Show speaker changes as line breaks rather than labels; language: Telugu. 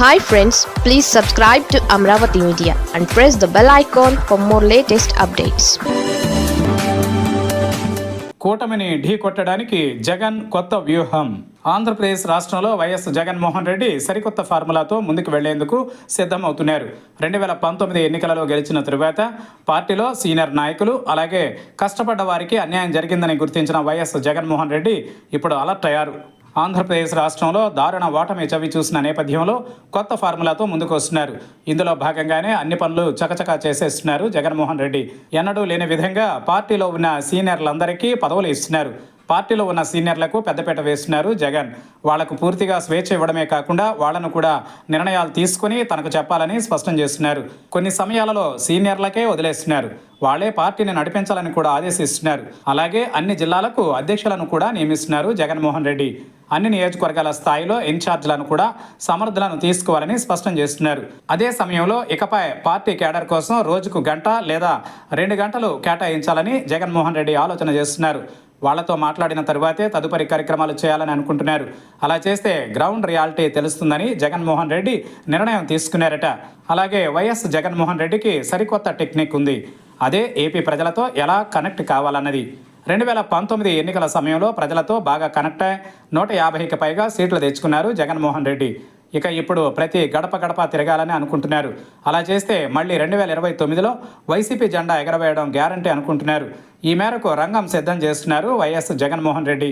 Hi friends please subscribe to Amaravati media and press the bell icon for more latest updates
కూటమిని ఢీ కొట్టడానికి జగన్ కొత్త వ్యూహం. ఆంధ్రప్రదేశ్ రాష్ట్రంలో వైఎస్ జగన్మోహన్ రెడ్డి సరికొత్త ఫార్ములాతో ముందుకు వెళ్ళేందుకు సిద్ధమవుతున్నారు. రెండు వేల పంతొమ్మిది ఎన్నికలలో గెలిచిన తరువాత పార్టీలో సీనియర్ నాయకులు అలాగే కష్టపడ్డ వారికి అన్యాయం జరిగిందని గుర్తించిన వైఎస్ జగన్మోహన్ రెడ్డి ఇప్పుడు అలర్ట్ అయ్యారు. ఆంధ్రప్రదేశ్ రాష్ట్రంలో దారుణ ఓటమి చవి చూసిన నేపథ్యంలో కొత్త ఫార్ములాతో ముందుకు వస్తున్నారు ఇందులో భాగంగానే అన్ని పనులు చకచకా చేసేస్తున్నారు జగన్మోహన్ రెడ్డి. ఎన్నడూ లేని విధంగా పార్టీలో ఉన్న సీనియర్లందరికీ పదవులు ఇస్తున్నారు. పార్టీలో ఉన్న సీనియర్లకు పెద్దపీట వేస్తున్నారు జగన్. వాళ్ళకు పూర్తిగా స్వేచ్ఛ ఇవ్వడమే కాకుండా వాళ్ళను కూడా నిర్ణయాలు తీసుకుని తనకు చెప్పాలని స్పష్టం చేస్తున్నారు. కొన్ని సమయాలలో సీనియర్లకే వదిలేస్తున్నారు. వాళ్ళే పార్టీని నడిపించాలని కూడా ఆదేశిస్తున్నారు. అలాగే అన్ని జిల్లాలకు అధ్యక్షులను కూడా నియమిస్తున్నారు జగన్మోహన్ రెడ్డి. అన్ని నియోజకవర్గాల స్థాయిలో ఇన్ఛార్జ్లను కూడా సమర్థులను తీసుకోవాలని స్పష్టం చేస్తున్నారు. అదే సమయంలో ఇకపై పార్టీ కేడర్ కోసం రోజుకు గంట లేదా రెండు గంటలు కేటాయించాలని జగన్మోహన్ రెడ్డి ఆలోచన చేస్తున్నారు. వాళ్ళతో మాట్లాడిన తరువాతే తదుపరి కార్యక్రమాలు చేయాలని అనుకుంటున్నారు. అలా చేస్తే గ్రౌండ్ రియాలిటీ తెలుస్తుందని జగన్మోహన్ రెడ్డి నిర్ణయం తీసుకున్నారట. అలాగే వైఎస్ జగన్మోహన్ రెడ్డికి సరికొత్త టెక్నిక్ ఉంది. అదే ఏపీ ప్రజలతో ఎలా కనెక్ట్ కావాలన్నది. రెండు వేల పంతొమ్మిది ఎన్నికల సమయంలో ప్రజలతో బాగా కనెక్ట్ అయి నూట యాభైకి పైగా సీట్లు తెచ్చుకున్నారు జగన్మోహన్ రెడ్డి. ఇక ఇప్పుడు ప్రతి గడప గడప తిరగాలని అనుకుంటున్నారు. అలా చేస్తే మళ్ళీ రెండు వేల ఇరవై తొమ్మిదిలో వైసీపీ జెండా ఎగరవేయడం గ్యారంటీ అనుకుంటున్నారు. ఈ మేరకు రంగం సిద్ధం చేస్తున్నారు వైఎస్ జగన్మోహన్ రెడ్డి.